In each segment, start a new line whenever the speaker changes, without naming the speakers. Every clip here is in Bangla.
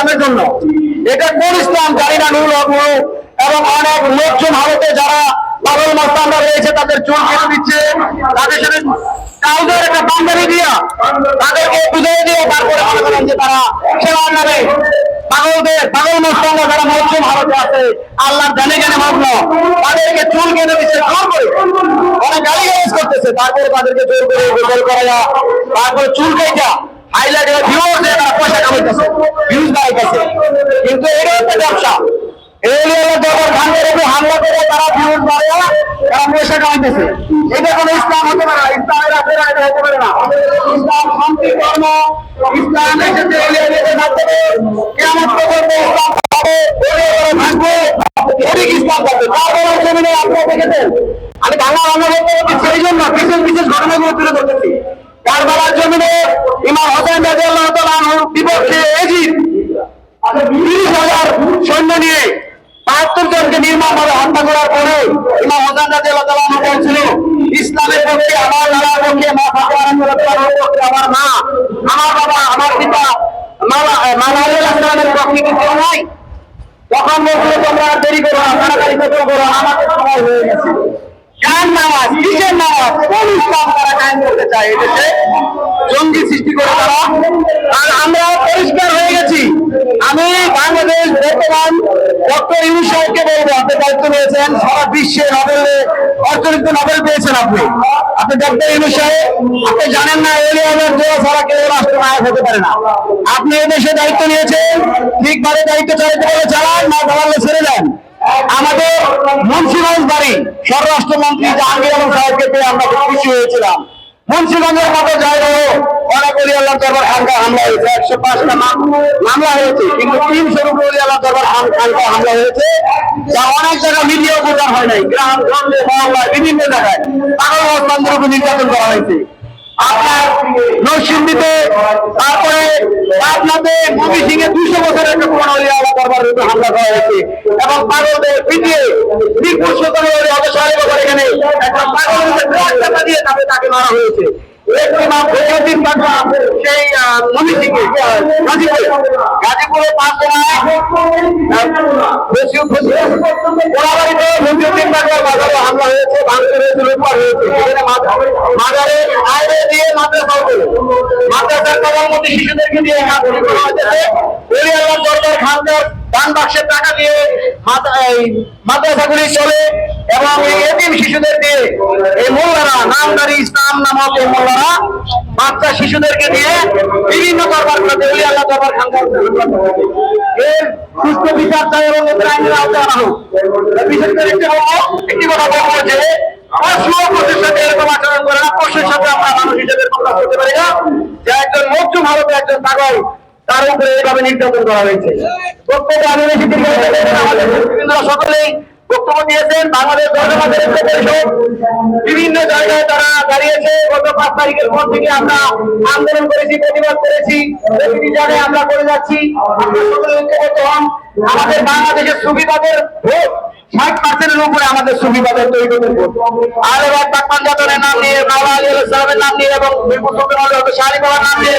ইসলামের জন্য। এটা কোন ইসলাম জানি না নুল এবং অনেক লোকজন ভারতে যারা পাগল মস্তানরা রয়েছে, তাদের চুল কেটে দিচ্ছে। তাদের সাথে কাউদের একটা বান্ধবী দিয়া তাদেরকে বুঝিয়ে দিয়ে তারপরে মনে করেন যে তারা সেবার নামে পাগলদের পাগল মস্তানরা যারা মধ্যম ভারতে আছে আল্লাহ জানে জানে মাগল তাদেরকে চুল কেটে দিচ্ছে জোর করে অনেক গালি গালাজ করতেছে। তারপরে তাদেরকে জোর করে গোসল করা তারপরে চুল কেটা হাইলাইট ভিউজ উপরে হামলা করে তারা ভিউজ বাড়ে তারা পয়সা কেমন পর্যন্ত ইসলাম এদিক থাকবে আপনারা দেখেছেন। আমি বাংলা বাংলা বলতে সেই জন্য বিশেষ বিশেষ ঘটনাগুলো তুলে ধরতেছি। কারবালার জমিনে ইমাম হোসেন রাজি আল্লাহ তালাহুর বিপক্ষে এজিদ তিরিশ হাজার সৈন্য নিয়ে বাহাত্তর জনকে নির্মম ভাবে হত্যা করার পরে ইমাম হোসেন রাজি আল্লাহ তালাহু বলছিল, ইসলামের পক্ষে, আমার লালার পক্ষে আমার মা, আমার বাবা, আমার পিতা তখন বলছিল, তোমরা দেরি করো না, তাড়াতাড়ি করো আমাদের সময় হয়ে গেছে। কার এদেশে দায়িত্ব নিয়েছেন। সারা বিশ্বে নোবেল অর্থনীতি নোবেল পেয়েছেন আপনি। আপনি ডক্টর ইউনুস সাহেব, আপনি জানেন না রাষ্ট্রনায়ক হতে পারে না। আপনি এদেশে দায়িত্ব নিয়েছেন ঠিকভাবে দায়িত্ব চালাতে বলে চালান, না দাঁড়ালে ছেড়ে দেন। আমাদের মুন্সিগঞ্জ বাড়ি স্বরাষ্ট্রমন্ত্রী জাহাঙ্গীর আলম সাহেবকে পেয়ে আমরা খুব খুশি হয়েছিলাম। মুন্সিগঞ্জের মতো জায়গায় অনেক আল্লাহ দরবার খানকা হামলা হয়েছে। একশো পাঁচটা মামলা হয়েছে, কিন্তু তিনশো রুপি অলি আল্লাহ দরবার খান- খানকা হামলা হয়েছে। যা অনেক জায়গায় মিডিয়া প্রচার হয় নাই, গ্রাম গঞ্জে মহল্লায়, বিভিন্ন জায়গায়। পাগল অবস্থানদের উপর নির্যাতন করা হয়েছে। আপনার নরসিংদীতে, তারপরে আপনাদের মুভি সিং এ দুইশো বছরের একটা পুরনো রূপে হামলা করা হয়েছে। এবং পাগলদের পিটিয়ে মিরপুর সতেরো অলি অবসরে এখানে একটা পাগল ট্রাক চাপা দিয়ে তাকে তাকে মারা হয়েছে। মাদ্রাসার কর্মমন্ত্রী শিশুদেরকে দিয়ে হয়েছে দান বাক্সের টাকা দিয়ে মাদ্রাসাগুলি চলে এবং এই এতিম শিশুদের দিয়ে এই মোল্লারা, নামদারি ইসলাম নামক এই মোল্লারা বাচ্চা শিশুদেরকে দিয়ে বিভিন্ন দরবার করতে ওলি আল্লাহ দরবার খানকার এর সুস্থ বিচার চাই এবং এদের আইনের আওতায় আনা হোক। বিশেষ করে একটি একটি কথা বলব যে করে পারি না। যে একজন মধ্য ভারতে একজন পাগল তার উপরে এইভাবে নির্যাতন করা হয়েছে। বক্তব্য আমি বেশি সকলেই বক্তব্য দিয়েছেন, বাংলাদেশ ঐক্য পরিষদ। বিভিন্ন জায়গায় তারা দাঁড়িয়েছে। গত পাঁচ তারিখের পর থেকে আমরা আন্দোলন করেছি, প্রতিবাদ করেছি। প্রতিটি জায়গায় আমরা করে যাচ্ছি। আমাদের বাংলাদেশের সুবিধাদের ভোট, ষাট পার্সেন্টের উপরে আমাদের সুবিধাদের তৈরি করতে আর এবার পাকমান নাম নিয়ে, বাবা নাম নিয়ে এবং শাহরি বাবার নাম নিয়ে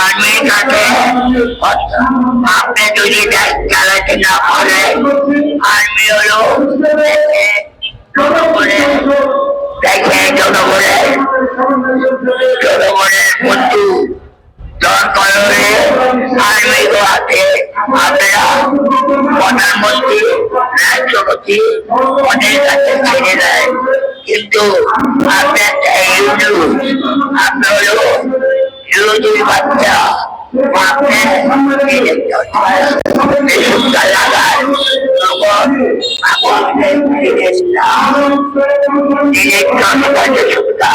আমি
তাকে আপনি যদি চালাতে না পারে আছে আপনারা প্রধানমন্ত্রী রাষ্ট্রপতি ওদের কাছে ছেড়ে দেয় কিন্তু আপনি একটা ইউজু আপনি হলো ইউজুর বাচ্চা সুবিধা